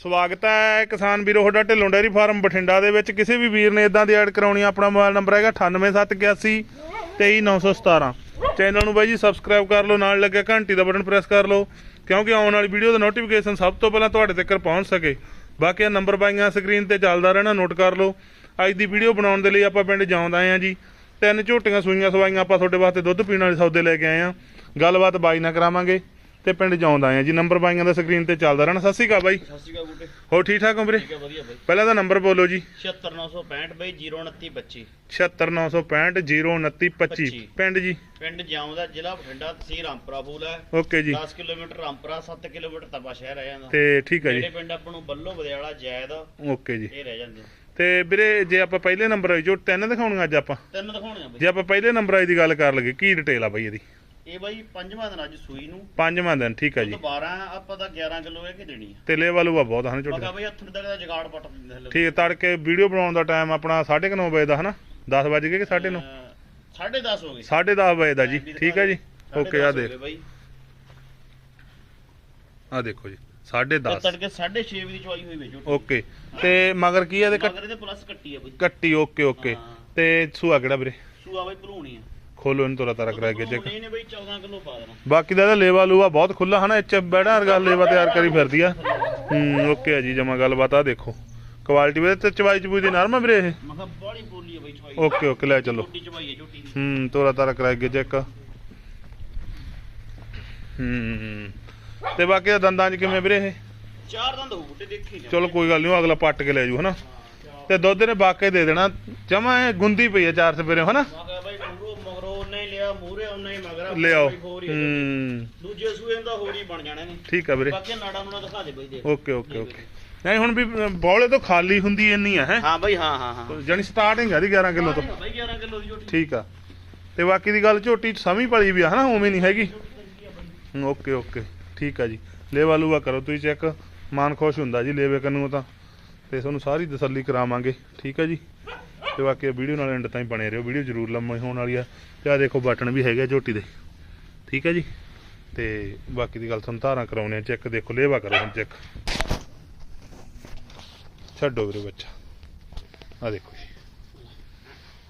ਸਵਾਗਤ ਹੈ ਕਿਸਾਨ ਵੀਰੋ, ਤੁਹਾਡਾ ਢਿੱਲੋਂ ਡੈਰੀ ਫਾਰਮ ਬਠਿੰਡਾ ਦੇ ਵਿੱਚ। ਕਿਸੇ ਵੀ ਵੀਰ ਨੇ ਇਦਾਂ ਦੀ ਐਡ ਕਰਾਉਣੀ ਆਪਣਾ ਮੋਬਾਈਲ ਨੰਬਰ ਹੈਗਾ 98781 23917 ਚੈਨਲ ਨੂੰ ਬਾਈ ਜੀ ਸਬਸਕ੍ਰਾਈਬ ਕਰ ਲਓ, ਨਾਲ ਲੱਗਿਆ ਘੰਟੀ ਦਾ ਬਟਨ ਪ੍ਰੈਸ ਕਰ ਲਓ, ਕਿਉਂਕਿ ਆਉਣ ਵਾਲੀ ਵੀਡੀਓ ਦਾ ਨੋਟੀਫਿਕੇਸ਼ਨ ਸਭ ਤੋਂ ਪਹਿਲਾਂ ਤੁਹਾਡੇ ਤੱਕ ਪਹੁੰਚ ਸਕੇ। ਬਾਕੀ ਇਹ ਨੰਬਰ ਬਾਈਆਂ ਸਕਰੀਨ ਤੇ ਚੱਲਦਾ ਰਹਿਣਾ ਨੋਟ ਕਰ ਲਓ। ਅੱਜ ਦੀ ਵੀਡੀਓ ਬਣਾਉਣ ਦੇ ਲਈ ਆਪਾਂ ਪਿੰਡ ਜਾਉਂਦ ਆਏ ਆ ਜੀ। ਤਿੰਨ ਝੋਟੀਆਂ ਸੂਈਆਂ ਸਵਾਈਆਂ ਆਪਾਂ ਤੁਹਾਡੇ ਵਾਸਤੇ ਦੁੱਧ ਪੀਣ ਵਾਲੇ ਸੌਦੇ ਲੈ ਕੇ ਆਏ ਆ ਗੱਲਬਾਤ ਬਾਈ ਨਾਲ ਕਰਾਵਾਂਗੇ। ਤੇ ਪਿੰਡ ਜਾਉਂਦ ਆਏ ਆ ਜੀ। ਨੰਬਰ ਬਾਈਆਂ ਦਾ ਸਕਰੀਨ ਤੇ ਚੱਲਦਾ ਰਹਿਣਾ। ਸਤਿ ਸ਼੍ਰੀ ਅਕਾਲ ਬਾਈ। ਸਤਿ ਸ਼੍ਰੀ ਅਕਾਲ ਬੂਟੇ। ਹੋ ਠੀਕ ਠਾਕ ਹੋ ਵੀਰੇ? ਠੀਕ ਹੈ ਵਧੀਆ ਬਾਈ। ਪਹਿਲਾਂ ਤਾਂ ਨੰਬਰ ਬੋਲੋ ਜੀ। 76965 ਬਾਈ 02925 76965 ਪੱਚੀ। ਪਿੰਡ ਜੀ। ਪਿੰਡ ਜਿਉਂ ਦਾ ਜ਼ਿਲ੍ਹਾ ਬਠਿੰਡਾ ਤਹਿਸੀਲ ਰਾਮਪੁਰਾ ਫੂਲ ਹੈ। ਓਕੇ ਜੀ। 10 ਕਿਲੋਮੀਟਰ ਰਾਮਪੁਰਾ 7 ਕਿਲੋਮੀਟਰ ਤਪਾ ਸ਼ਹਿਰ ਰਹਿ ਜਾਂਦਾ। ਤੇ ਠੀਕ ਹੈ ਜਿਹੜੇ ਜੀ ਪਿੰਡ ਆਪਾਂ ਨੂੰ ਬੱਲੋ ਬਦਿਆਲਾ ਜੈਦ ਓਕੇ ਜੀ। ਇਹ ਰਹਿ ਜਾਂਦੇ। ਤੇ ਵੀਰੇ ਜੇ ਆਪਾਂ ਪਹਿਲੇ ਨੰਬਰ ਆਈ ਜੋ ਤਿੰਨ ਦਿਖਾਉਣੀਆਂ ਅੱਜ ਆਪਾਂ। ਤਿੰਨ ਦਿਖਾਉਣੀਆਂ ਬਾਈ। ਜੇ ਆਪਾਂ ਪਹਿਲੇ ਨੰਬਰ ਆਈ ਦੀ ਗੱਲ ਕਰ ਲਈਏ ਕੀ ਡਿਟੇਲ ਆ ਬਾਈ ਇਹਦੀ? ਇਹ ਬਾਈ ਪੰਜਵਾਂ ਦਿਨ ਅੱਜ ਸੂਈ ਨੂੰ। ਪੰਜਵਾਂ ਦਿਨ ਠੀਕ ਹੈ ਜੀ। ਦੁੱਧ 12 ਆਪਾਂ ਤਾਂ 11 ਕਿਲੋ ਇਹ ਕਿ ਦੇਣੀ ਆ? ਤੇ ਲੈਵਲ ਉਹ ਬਹੁਤ ਹਨ ਕਿਹਾ ਬਾਈ ਹੱਥ ਤੱਕ ਦਾ ਜਗਾੜ ਪੱਟ ਦਿੰਦੇ ਹਲੇ। ਠੀਕ ਤੜਕੇ ਵੀਡੀਓ ਬਣਾਉਣ ਦਾ ਟਾਈਮ ਆਪਣਾ 9:30 ਵਜੇ ਦਾ ਹਨਾ? 10 ਵਜੇ ਕਿ 9:30 ਸਾਢੇ 10 ਹੋ ਗਏ। 10:30 ਵਜੇ ਦਾ ਜੀ ਠੀਕ ਹੈ ਜੀ ਓਕੇ ਆ ਦੇਖ। ਆ ਦੇਖੋ ਜੀ 10:30 ਤੇ ਤੜਕੇ 6:30 ਵਜੇ ਦੀ ਚੁਆਈ ਹੋਈ ਵੇ ਓਕੇ ਤੇ ਮਗਰ ਕੀ ਆ ਦੇ ਮਗਰ ਇਹਦੇ ਪਲੱਸ ਕੱਟੀ ਆ ਬਾਈ। ਕੱਟੀ ਓਕੇ ਓਕੇ। ਤੇ ਸੂਆ ਕਿਹੜਾ ਵੀਰੇ? ਸੂਆ ਬਾਈ ਭਲੂਣੀ ਆ। ਖੋਲੋ ਇਹਨੂੰ ਤੋਰਾ ਤਾਰਾ ਕਰਾ ਕੇ ਚੈੱਕ ਭਲੂਣੀ ਨੇ ਬਾਈ 14 ਕਿਲੋ ਪਾ ਦੇਣਾ। ਬਾਕੀ ਦਾ ਇਹਦਾ ਲੇਵਾ ਲੂਆ ਬਹੁਤ ਖੁੱਲਾ ਹਨਾ ਇੱਚ ਬੈੜਾ ਵਰਗਾ ਲੇਵਾ ਤਿਆਰ ਕਰੀ ਫਿਰਦੀ ਆ। ਹੂੰ ਓਕੇ ਆ ਜੀ ਜਮਾ ਗੱਲਬਾਤ ਆ ਦੇਖੋ। ਕੁਆਲਿਟੀ ਵੀ ਤੇ ਚਵਾਈ ਚਬੂਈ ਦੀ ਨਰਮ ਆ ਵੀਰੇ ਇਹ? ਮੈਂ ਕਿਹਾ ਬੜੀ ਬੋਲੀ ਆ ਬਾਈ ਚੁਆਈ ਓਕੇ ਓਕੇ ਲੈ ਚਲੋ। ਛੋਟੀ ਆ ਹੂੰ ਤੋਰਾ ਤਾਰਾ ਕਰਾ ਕੇ ਚੈੱਕ ਹੂੰ ਤੇ ਬਾਕੀ ਦਾ ਦੰਦਾਂ 'ਚ ਕਿਵੇਂ ਵੀਰੇ ਇਹ? ਚਾਰ ਦੰਦ ਹੋਊ ਬੁੱਟੇ ਦੇਖੀ ਜਾ ਚਲੋ ਕੋਈ ਗੱਲ ਨਹੀਂ ਅਗਲਾ ਪੱਟ ਕੇ ਲੈ ਜੂ ਹਨਾ। ਤੇ ਦੁੱਧ ਨੇ ਬਾਕੇ ਦੇ ਦੇਣਾ। ਜਮਾ ਇਹ ਗੁੰਦੀ ਪਈ ਆ ਚਾਰ ਸਪੇਰੇ ਹਨਾ ਮੈਂ ਕਿਹਾ ਬਾਈ ਮੂਰੋ ਮਗਰੋਂ ਲਿਆ ਮੂਰੇ ਉਹਨੇ ਹੀ ਮਗਰ ਲਿਆਓ। ਹੀ ਦੂਜੇ ਸੂਏ ਦਾ ਹੋਰ ਹੀ ਬਣ ਜਾਣਾ ਨੇ ਠੀਕ ਆ ਵੀਰੇ। ਬਾਕੀ ਨਾੜਾ ਨੂੰ ਦਿਖਾ ਦੇ ਬਾਈ ਦੇਖ। Okay okay okay. ਨਹੀਂ ਹੁਣ ਵੀ ਬੌਲੇ ਤੋਂ ਖਾਲੀ ਹੁੰਦੀ ਇੰਨੀ ਆ ਹੈ? ਹਾਂ ਬਾਈ ਹਾਂ ਹਾਂ ਹਾਂ। ਜਾਨੀ ਸਟਾਰਟਿੰਗ ਆ ਦੀ 11 ਕਿਲੋ ਤੋਂ। ਬਾਈ 11 ਕਿਲੋ ਦੀ ਝੋਟੀ। ਠੀਕ ਆ। ਤੇ ਬਾਕੀ ਦੀ ਗੱਲ ਝੋਟੀ ਸਮੀ ਪਲੀ ਵੀ ਆ ਹਨਾ? ਉਵੇਂ ਨਹੀਂ ਹੈਗੀ? Okay okay. ਠੀਕ ਆ ਜੀ। ਲੇਵਾ ਲੂਆ ਕਰੋ ਤੁਸੀਂ ਚੈੱਕ। ਮਨ ਖੁਸ਼ ਹੁੰਦਾ ਜੀ ਲੇਵੇ ਕੰਨੂ ਤਾਂ। ਤੇ ਤੁਹਾਨੂੰ ਸਾਰੀ ਤਸੱਲੀ ਕਰਾਵਾਂਗੇ। ਠੀਕ ਆ ਜੀ? ਤੇ ਬਾਕੀ ਵੀਡੀਓ ਨਾਲ ਐਂਡ ਤਾਈਂ ਬਣੇ ਰਹੋ। ਵੀਡੀਓ ਜ਼ਰੂਰ ਲੰਮੀ ਹੋਣ ਵਾਲੀ ਆ। ਤੇ ਆ ਦੇਖੋ ਬਟਨ ਵੀ ਹੈਗੇ ਝੋਟੀ ਦੇ। ਠੀਕ ਆ ਜੀ? ਤੇ ਬਾਕੀ ਦੀ ਗੱਲ ਤੁਹਾਨੂੰ ਧਾਰਾਂ ਕਰਾਉਣੇ ਆ। ਚੈੱਕ ਦੇਖੋ ਲੇਵਾ ਕਰੋ ਹੁਣ ਚੈੱਕ। ਛੱਡੋ ਵੀਰੇ ਬੱਚਾ। ਆ ਦੇਖੋ ਜੀ।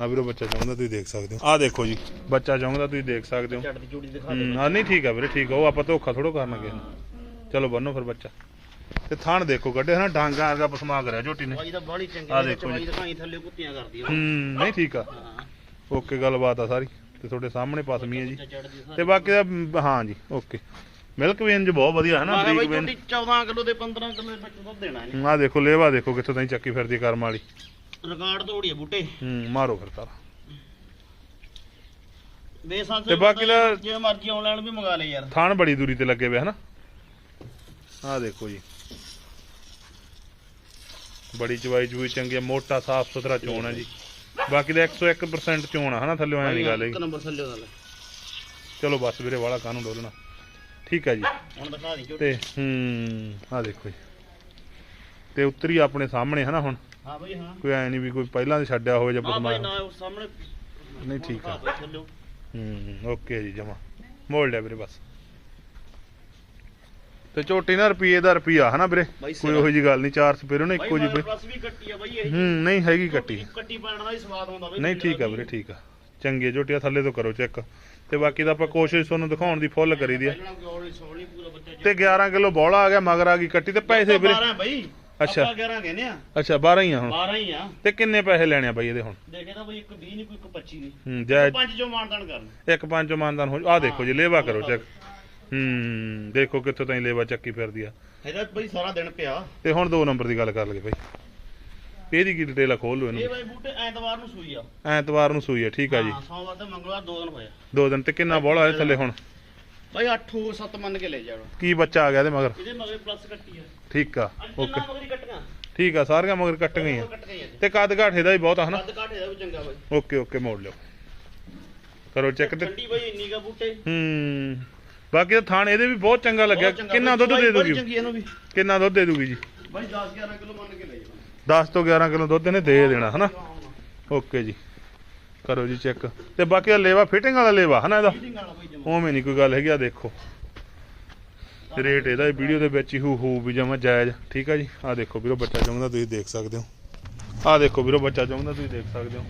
ਆ ਵੀਰੋ ਬੱਚਾ ਚਾਹੁੰਦਾ ਤੁਸੀਂ ਦੇਖ ਸਕਦੇ ਹੋ। ਆ ਦੇਖੋ ਜੀ। ਬੱਚਾ ਚਾਹੁੰਦਾ ਤੁਸੀਂ ਦੇਖ ਸਕਦੇ ਹੋ। ਝੜ ਦੀ ਝੋਟੀ ਦਿਖਾ ਦੇ ਹੂੰ ਹਾਂ ਨਹੀਂ ਠੀਕ ਆ ਵੀਰੇ ਠੀਕ ਆ। ਉਹ ਆਪਾਂ ਧੋਖਾ ਥੋੜੋ ਕਰਨਗੇ। ਚਲੋ ਬੰਨੋ ਫਿਰ ਬੱਚਾ। ਤੇ ਥਾਣ ਦੇਖੋ ਕੱਢੇ ਹਨਾ ਡਾਂਗਾ ਵਰਗਾ ਪਸਮਾ ਕਰਿਆ ਝੋਟੀ ਨੇ। ਚੰਗੀ ਹੈ ਦੇਖੋ ਜੀ। ਦਿਖਾਈ ਥੱਲੇ ਕੁੱਤੀਆਂ ਕਰਦੀ ਆ। ਹੂੰ ਨਹੀਂ ਠੀਕ ਆ। ਓਕੇ ਗੱਲਬਾਤ ਆ ਸਾਰੀ। ਤੇ ਤੁਹਾਡੇ ਸਾਹਮਣੇ ਪਸਮੀ ਹੈ ਜੀ। ਤੇ ਬਾਕੀ ਦਾ ਹਾਂ ਜੀ ਓਕੇ। ਮਿਲਕ ਵੇਨ ਜੀ ਬਹੁਤ ਵਧੀਆ ਹੈ ਨਾ ਬਾਈ ਬਰੀਕ ਵੇਨ ਝੋਟੀ 14 ਕਿਲੋ ਦੇ 15 ਕਿਲੋ ਦੇ ਵਿੱਚ ਦੁੱਧ ਦੇਣਾ ਇਹਨੇ ਆ ਦੇਖੋ ਲੇਵਾ ਦੇਖੋ ਕਿੱਥੋਂ ਤਾਈਂ ਚੱਕੀ ਫਿਰਦੀ ਆ ਕਰਮ ਵਾਲੀ। ਰਿਕਾਰਡ ਤੋੜੀਏ ਬੂਟੇ। ਹੂੰ ਮਾਰੋ ਫਿਰ ਤਾਰਾ। ਬੇਸਾਂ ਤੇ ਬਾਕੀ ਦਾ- ਜੇ ਮਰਜ਼ੀ ਆਨਲਾਈਨ ਵੀ ਮੰਗਾ ਲੈ ਯਾਰ। ਥਾਣ ਬੜੀ ਦੂਰੀ ਤੇ ਲੱਗੇ ਹੋਏ ਹਨਾ ਆ ਦੇਖੋ ਜੀ। ਬੜੀ ਚਵਾਈ ਚੂਈ ਚੰਗੀ ਆ ਮੋਟਾ ਸਾਫ਼ ਸੁਥਰਾ ਚੋਣ ਹੈ ਜੀ। ਬਾਕੀ ਦਾ 101% ਚੋਣ ਆ ਹਨਾ ਥੱਲੇ ਐ ਨਹੀਂ ਗੱਲ ਇੱਕ ਹੈਗੀ ਨੰਬਰ ਥੱਲੇ ਉਹਦਾ ਲੈ ਚਲੋ ਬਸ ਵੀਰੇ ਵਾਲਾ ਕਾਨੂੰ ਡੋਲਣਾ? ਠੀਕ ਹੈ ਜੀ। ਹੁਣ ਦਿਖਾ ਦੀ ਝੋਟੀ ਤੇ ਹੂੰ ਆ ਦੇਖੋ ਜੀ। ਤੇ ਉੱਤਰੀ ਆਪਣੇ ਸਾਹਮਣੇ ਹਨਾ ਹੁਣ? ਹਾਂ ਬਾਈ ਹਾਂ। ਕੋਈ ਐ ਨਹੀਂ ਵੀ ਕੋਈ ਪਹਿਲਾਂ ਦੇ ਛੱਡਿਆ ਹੋਵੇ ਜਾਂ ਬਾਈ ਨਾ ਉਹ ਸਾਹਮਣੇ। ਨਹੀਂ ਠੀਕ ਆ। ਥੱਲੇ। ਹੂੰ ਓਕੇ ਜੀ ਜਮਾ। ਮੋੜ ਲਿਆ ਵੀਰੇ ਬਸ। ਤੇ ਝੋਟੀ ਨਾ ਰੁਪਈਏ ਦਾ ਰੁਪਈਆ ਹਨਾ ਵੀਰੇ? ਕੋਈ ਉਹੋ ਜੀ ਗੱਲ ਨਹੀਂ ਚਾਰ ਸਪੇਰੋ ਨੇ ਇੱਕੋ ਜੀ ਬਾਈ ਵੀਰੇ ਪਲੱਸ ਵੀ ਕੱਟੀ ਆ ਬਾਈ ਇਹ। ਹੂੰ ਨਹੀਂ ਹੈਗੀ ਕੱਟੀ। ਕੱਟੀ ਪਾਣ ਦਾ ਹੀ ਸਵਾਦ ਹੁੰਦਾ ਬਾਈ ਨਹੀਂ ਠੀਕ ਆ ਵੀਰੇ ਠੀਕ ਆ। ਚੰਗੀ ਆ ਝੋਟੀਆਂ ਥੱਲੇ ਤੋਂ ਕਰੋ ਚੈੱਕ। ਤੇ ਬਾਕੀ ਤਾਂ ਆਪਾਂ ਕੋਸ਼ਿਸ਼ ਤੁਹਾਨੂੰ ਦਿਖਾਉਣ ਦੀ ਫੁੱਲ ਕਰੀ ਦੀ ਆ। ਤੇ 11 ਕਿਲੋ ਬੋਲਾ ਆ ਗਿਆ ਮਗਰ ਆ ਗਈ ਕੱਟੀ ਤੇ ਪੈਸੇ ਵੀਰੇ। 12 ਬਾਈ ਅੱਛਾ। ਆਪਾਂ 11 ਕਹਿੰਦੇ ਆ। ਅੱਛਾ 12 ਹੀ ਆ ਹੁਣ। 12 ਹੀ ਆ। ਤੇ ਕਿੰਨੇ ਪੈਸੇ ਲੈਣੇ ਆ ਬਾਈ ਇਹਦੇ ਹੁਣ? ਦੇਖੇ ਤਾਂ ਬਾਈ ਇੱਕ 20 ਨਹੀਂ ਕੋਈ ਇੱਕ 25 ਨਹੀਂ ਹੂੰ ਜੈ ਪੰਜ ਚੋਂ ਮਾਨਦਾਨ ਕਰਨ ਇੱਕ ਪੰਜ ਮਾਨਦਾਨ ਹੋ ਆ ਦੇਖੋ ਜੀ ਲੇਵਾ ਕਰੋ ਚੈੱਕ। ਹੂੰ ਦੇਖੋ ਕਿੱਥੋਂ ਤਾਈਂ ਲੇਵਾ ਚੱਕੀ ਫਿਰਦੀ ਆ। ਇਹਦਾ ਬਾਈ ਸਾਰਾ ਦਿਨ ਪਿਆ। ਤੇ ਹੁਣ ਦੋ ਨੰਬਰ ਦੀ ਗੱਲ ਕਰ ਲਈਏ ਬਾਈ। ਇਹਦੀ ਕੀ ਡਿਟੇਲ ਆ ਖੋਲ ਲਓ ਇਹ ਇਹਨੂੰ ਬਾਈ ਬੂਟੇ ਐਤਵਾਰ ਨੂੰ ਸੂਈ ਆ। ਐਤਵਾਰ ਨੂੰ ਸੂਈ ਆ ਠੀਕ ਆ ਜੀ। ਹਾਂ ਸੋਮਵਾਰ ਤੇ ਮੰਗਲਵਾਰ ਦੋ ਦਿਨ ਹੋਇਆ ਦੋ ਦਿਨ ਤੇ ਕਿੰਨਾ ਬੋਲਾ ਹੈ ਥੱਲੇ ਹੁਣ? ਬਾਈ 8 7 ਮੰਨ ਕੇ ਲੈ ਜਾੜੋ ਕੀ ਬੱਚਾ ਆ ਗਿਆ ਇਹਦੇ ਮਗਰ? ਇਹਦੇ ਮਗਰ ਪਲੱਸ ਕੱਟੀ ਆ। ਠੀਕ ਆ ਓਕੇ ਓਕੇ। ਮਗਰ ਹੀ ਕੱਟੀਆਂ? ਠੀਕ ਆ ਸਾਰੀਆਂ ਮਗਰ ਕੱਟ ਗਈਆਂ ਕੱਟ ਗਈਆਂ ਤੇ ਕੱਦ ਘਾਟੇ ਦਾ ਵੀ ਬਹੁਤ ਆ ਹਨਾ? ਕੱਦ ਕਾਠੇ ਦਾ ਵੀ ਚੰਗਾ ਬਾਈ। ਓਕੇ ਓਕੇ ਮੋੜ ਲਿਓ। ਕਰੋ ਚੈੱਕ ਤੇ ਠੰਡੀ ਬਾਈ ਇੰਨੀ ਕਾ ਬੂਟੇ। ਹੂੰ। ਬਾਕੀ ਤਾਂ ਥਾਣ ਇਹਦੇ ਵੀ ਬਹੁਤ ਚੰਗਾ ਲੱਗਿਆ। ਬਹੁਤ ਚੰਗਾ। ਕਿੰਨਾ ਬਾਈ, ਦੁੱਧ ਦੇ ਬੜੀ ਦੂਗੀ? ਚੰਗੀ ਇਹਨੂੰ ਵੀ। ਕਿੰਨਾ ਦੁੱਧ ਦੇ ਦੂਗੀ ਜੀ? ਬਾਈ 10 11 ਕਿਲੋ ਮੰਨ ਕੇ ਲੈ ਜਾਣਾ 10 ਤੋਂ 11 ਕਿਲੋ ਦੁੱਧ ਇਹਨੇ ਦੇ ਦੇਣਾ ਹਨਾ? ਓਕੇ ਜੀ। ਕਰੋ ਜੀ ਚੈੱਕ। ਤੇ ਬਾਕੀ ਦਾ ਲੇਵਾ ਫਿਟਿੰਗ ਵਾਲਾ ਲੇਵਾ ਹਨਾ ਇਹਦਾ? ਫੀਡਿੰਗ ਵਾਲਾ ਬਾਈ ਜਮਾ। ਉਵੇਂ ਨਹੀਂ ਕੋਈ ਗੱਲ ਹੈਗੀ ਆ ਦੇਖੋ। ਰੇਟ ਇਹਦਾ ਵੀਡੀਓ ਦੇ ਵਿੱਚ ਹੀ ਹੂ ਹੂ ਵੀ ਜਮਾ ਜਾਇਜ਼। ਠੀਕ ਆ ਜੀ? ਆ ਦੇਖੋ ਵੀਰੋ ਬੱਚਾ ਚਾਹੁੰਦਾ ਤੁਸੀਂ ਦੇਖ ਸਕਦੇ ਹੋ। ਆ ਦੇਖੋ ਵੀਰੋ ਬੱਚਾ ਚਾਹੁੰਦਾ ਤੁਸੀਂ ਦੇਖ ਸਕਦੇ ਹੋ।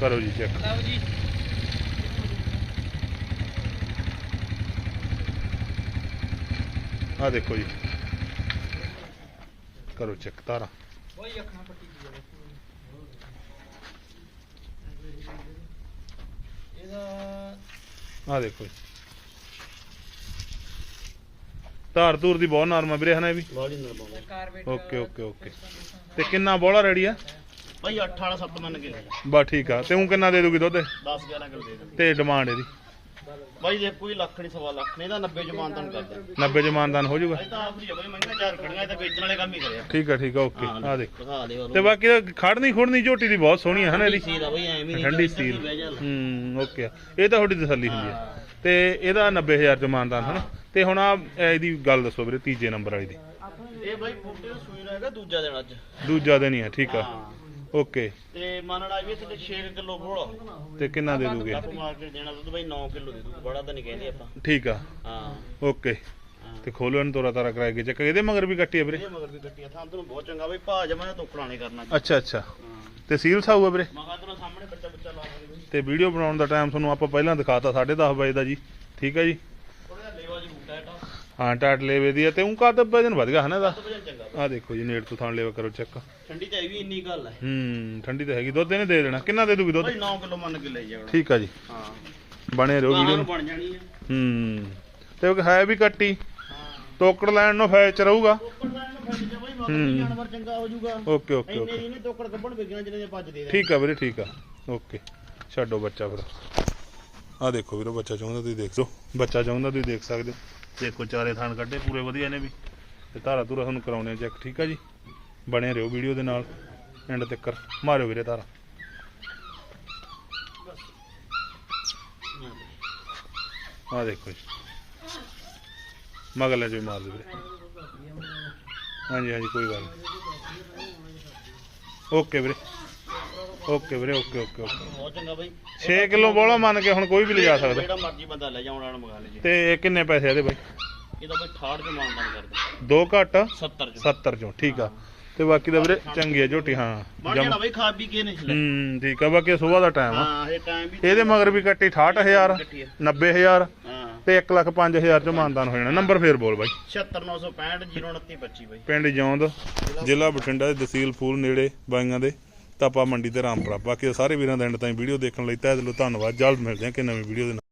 ਕਰੋ ਜੀ ਚੈੱਕ। ਲਓ ਜੀ। ਆ ਦੇਖੋ ਜੀ। ਕਰੋ ਚੈੱਕ ਤਾਰਾ। ਕੋਈ ਅੱਖਾਂ ਪੱਟੀ ਦੀ ਹੈ ਇਹਦਾ ਆ ਦੇਖੋ ਜੀ। ਧਾਰ ਧੂਰ ਦੀ ਬਹੁਤ ਨਰਮ ਆ ਵੀਰੇ ਹਨਾ ਇਹ ਵੀ? Okay okay okay. ਤੇ ਕਿੰਨਾ ਬੋਲਾ ਰੈਡੀ ਆ? ਭਾਈ 8 ਵਾਲਾ 7 ਮੰਨ ਕੇ ਲੈ ਬਸ ਠੀਕ ਆ। ਤੇ ਉਹ ਕਿੰਨਾ ਦੇ ਦੂਗੀ ਦੁੱਧ? 10 11 ਕਿਲੋ ਦੇ ਦੇ ਤੇ ਡਿਮਾਂਡ ਇਹਦੀ? ਭਾਈ ਜੇ ਕੋਈ ਲੱਖ ਨਹੀਂ ਸਵਾ ਲੱਖ ਨਹੀਂ ਤਾਂ 90 ਜਮਾਨਤਨ ਕਰਦਾ 90 ਚ ਮਾਨਦਾਨ ਹੋ ਜਾਊਗਾ। ਇਹ ਤਾਂ ਆਖਰੀ ਆ ਭਾਈ ਮਹਿੰਗਾ ਚਾਰ ਖੜੀਆਂ ਇਹ ਤਾਂ ਵੇਚਣ ਵਾਲੇ ਕੰਮ ਹੀ ਕਰਿਆ। ਠੀਕ ਆ ਠੀਕ ਆ ਓਕੇ। ਆ ਦੇਖ। ਦਿਖਾ ਦੇ ਤੇ ਬਾਕੀ ਤਾਂ ਖੜਨੀ ਖੁੜਨੀ ਝੋਟੀ ਦੀ ਬਹੁਤ ਸੋਹਣੀ ਆ ਹਨਾ ਇਹਦੀ? ਸੀ ਦਾ ਭਾਈ ਐਵੇਂ ਨਹੀਂ ਠੰਡੀ ਸੀਲ। ਹੂੰ ਓਕੇ ਆ। ਇਹ ਤਾਂ ਤੁਹਾਡੀ ਤਸੱਲੀ ਹੁੰਦੀ ਆ। ਹਾਂ। ਤੇ ਇਹਦਾ 90000 ਚ ਮਾਨਦਾਨ ਹਨਾ? ਤੇ ਹੁਣ ਆ ਇਹਦੀ ਗੱਲ ਦੱਸੋ ਵੀਰੇ ਤੀਜੇ ਨੰਬਰ ਵਾਲੀ ਦੀ। ਇਹ ਬੂਟੇ ਦਾ ਸੂਈ ਦਾ ਹੈਗਾ ਦੂਜਾ ਦਿਨ ਅੱਜ। ਦੂਜਾ ਦਿਨ ਹੀ ਆ ਠੀਕ ਆ। ਹਾਂ। ਓਕੇ। ਤੇ ਮੰਨਣਾ ਵੀ ਤੇ 6 ਕਿਲੋ ਬੋਲਾ ਤੇ ਕਿੰਨਾ ਦੇ ਦੂਗੇ? ਕੱਪ ਮਾਰ ਕੇ ਦੇਣਾ ਦੁੱਧ ਭਾਈ 9 ਕਿਲੋ ਦੇ ਦੂ ਬੜਾ ਤਾਂ ਨਹੀਂ ਕਹਿੰਦੇ ਆਪਾਂ। ਠੀਕ ਆ। ਹਾਂ। ਓਕੇ। ਤੇ ਖੋਲੋ ਇਹਨੂੰ ਤੋਰਾ ਤਾਰਾ ਕਰਾ ਕੇ ਚੱਕ। ਇਹਦੇ ਮਗਰ ਵੀ ਕੱਟੀ ਆ ਵੀਰੇ? ਇਹ ਮਗਰ ਵੀ ਕੱਟੀਆ ਥਾਂ ਤੈਨੂੰ ਬਹੁਤ ਚੰਗਾ ਬਈ ਭਾ ਜਮਾ ਤੋਕੜਾ ਨਹੀਂ ਕਰਨਾ ਅੱਛਾ ਅੱਛਾ। ਤੇ ਸੀਲ ਸਾਊ ਆ ਵੀਰੇ? ਮੈਂ ਕਿਹਾ ਤੈਨੂੰ ਸਾਹਮਣੇ ਬੱਚਾ ਬੱਚਾ ਲਾ ਦੇ ਬਈ ਤੇ ਵੀਡੀਓ ਬਣਾਉਣ ਦਾ ਟਾਈਮ ਤੁਹਾਨੂੰ ਆਪਾਂ ਪਹਿਲਾਂ ਦਿਖਾਤਾ 10:30 ਵਜੇ ਦਾ ਜੀ। ਠੀਕ ਹੈ ਜੀ ਥੋੜਾ ਜਿਹਾ ਲੇਵਾ ਜੀ ਬੂਟਾ ਹੈ ਟਾਟ ਲੇਵੇ ਦੀ ਆ ਤੇ ਉਹ ਕਦ ਵਜਨ ਵਧ ਗਿਆ ਹਨਾ ਦਾ ਤਾਂ ਵਜਨ ਚੰਗਾ ਆ ਦੇਖੋ ਜੀ ਨੇੜ ਤੋਂ ਥਾਂ ਲੇਵਾ ਕਰੋ ਚੈੱਕ ਠੰਡੀ ਤਾਂ ਇਹ ਵੀ ਇੰਨੀ ਗੱਲ ਹੈ ਹੂੰ ਠੰਡੀ ਤਾਂ ਹੈਗੀ। ਦੁੱਧ ਇਹਨੇ ਦੇ ਦੇਣਾ। ਕਿੰਨਾ ਦੇ ਦੂਗੀ ਦੁੱਧ? ਭਾਈ 9 ਕਿਲੋ ਮੰਨ ਕੇ ਲੈ ਜਾਣਾ ਠੀਕ ਆ ਜੀ। ਹਾਂ। ਬਣੇ ਰਹੋ ਵੀਡੀਓ ਵੀਡੀਓ ਨੂੰ। ਬਣ ਜਾਣੀ ਹੈ ਹੂੰ ਤੇ ਉਹ ਹੈ ਵੀ ਕੱਟੀ। ਹਾਂ ਤੋਕੜ ਲੈਣ ਨੂੰ ਫਾਇਦ ਚ ਰਹੂਗਾ। ਤੋਕੜ ਲੈਣ ਨੂੰ ਫਾਇਦੇ ਚ ਭਾਈ ਮਗਰ ਜਾਨਵਰ ਚੰਗਾ ਹੋ ਜਾਊਗਾ। ਓਕੇ ਓਕੇ ਇੰਨੇ ਓਕੇ। ਦੀ ਨਹੀਂ ਤੋਕੜ ਗੱਬਣ ਵੇਗਣਾ ਜਿਹਨੇ ਦੇ ਭੱਜ ਦੇ ਦੇ ਠੀਕ ਆ ਵੀਰੇ ਠੀਕ ਆ। ਓਕੇ। ਛੱਡੋ ਬੱਚਾ ਫਿਰ। ਆ ਦੇਖੋ ਵੀਰੋ ਬੱਚਾ ਚਾਹੁੰਦਾ ਤੁਸੀਂ ਦੇਖ ਲਓ ਬੱਚਾ ਚਾਹੁੰਦਾ ਤੁਸੀਂ ਦੇਖ ਸਕਦੇ ਹੋ। ਦੇਖੋ ਚਾਰੇ ਥਾਣ ਕੱਢੇ, ਪੂਰੇ ਵਧੀਆ ਨੇ ਵੀ। ਤੇ ਧਾਰਾ ਧੂਰਾ ਤੁਹਾਨੂੰ ਕਰਾਉਣੇ ਚੈੱਕ ਠੀਕ ਆ ਜੀ? ਬਣੇ ਰਹੋ ਵੀਡੀਓ ਦੇ ਨਾਲ ਐਂਡ ਤੱਕਰ ਮਾਰਿਓ ਵੀਰੇ ਧਾਰਾ। ਆ ਦੇਖੋ ਜੀ। ਮਗਲੇ ਜੋ ਮਾਰ ਦੇ ਵੀਰੇ। ਹਾਂਜੀ ਹਾਂਜੀ, ਕੋਈ ਗੱਲ ਨਹੀਂ ਓਕੇ ਵੀਰੇ। ਓਕੇ ਵੀਰੇ ਓਕੇ ਓਕੇ ਓਕੇ। ਬਹੁਤ ਚੰਗਾ ਭਾਈ 6 ਕਿਲੋ ਬੋਲਾ ਮੰਨ ਕੇ ਹੁਣ ਕੋਈ ਵੀ ਲਿਜਾ ਸਕਦਾ। ਜਿਹੜਾ ਮਰਜ਼ੀ ਬੰਦਾ ਲੈ ਜਾਉਣ ਵਾਲਾ ਮੰਗਾ ਲੈ ਜੀ। ਤੇ ਇਹ ਕਿੰਨੇ ਪੈਸੇ ਇਹਦੇ ਬਾਈ? ਇਹਦਾ ਭਾਈ 68 ਚ ਮਾਨਦਾਨ ਕਰਦਾ। ਦੋ ਘੱਟ? 70 ਚ। 70 ਚੋਂ ਠੀਕ ਆ। ਤੇ ਬਾਕੀ ਦਾ ਵੀਰੇ ਚੰਗੀ ਆ ਝੋਟੀ ਹਾਂ। ਬਣ ਜਮ- ਜਾਣਾ ਭਾਈ ਖਾ ਪੀ ਕੇ ਨਹੀਂ ਲੈ ਹੂੰ ਠੀਕ ਆ ਬਾਕੀ ਸਵੇਰ ਦਾ ਟਾਈਮ ਆ। ਹਾਂ ਇਹ ਟਾਈਮ ਵੀ ਇਹਦੇ ਮਗਰ ਵੀ ਕੱਟੀ 68000 ਕੱਟੀ ਆ। 90000 ਹਾਂ। ਤੇ 1 ਲੱਖ 5000 ਚ ਮਾਨਦਾਨ ਹੋ ਜਾਣਾ। ਨੰਬਰ ਫੇਰ ਬੋਲ ਬਾਈ। 76965 02925 ਭਾਈ ਪਿੰਡ ਜੌਂਦ ਜ਼ਿਲ੍ਹਾ ਬਠਿੰਡਾ ਦੇ ਤਹਿਸੀਲ ਫੂਲ ਨੇੜੇ ਬਾਈਆਂ ਦੇ। ਤਾਪਾ ਮੰਡੀ ਤੇ ਰਾਮਪੁਰਾ ਬਾਕੀ ਸਾਰੇ ਵੀਰਾਂ ਦਾ ਐਂਡ ਤਾਈਂ ਵੀਡੀਓ ਦੇਖਣ ਲਈ ਤਹਿ ਦਿਲੋਂ ਧੰਨਵਾਦ। ਜਲਦ ਮਿਲਦੇ ਹਾਂ ਕਿ ਨਵੀਂ ਵੀਡੀਓ ਦੇ ਨਾਲ।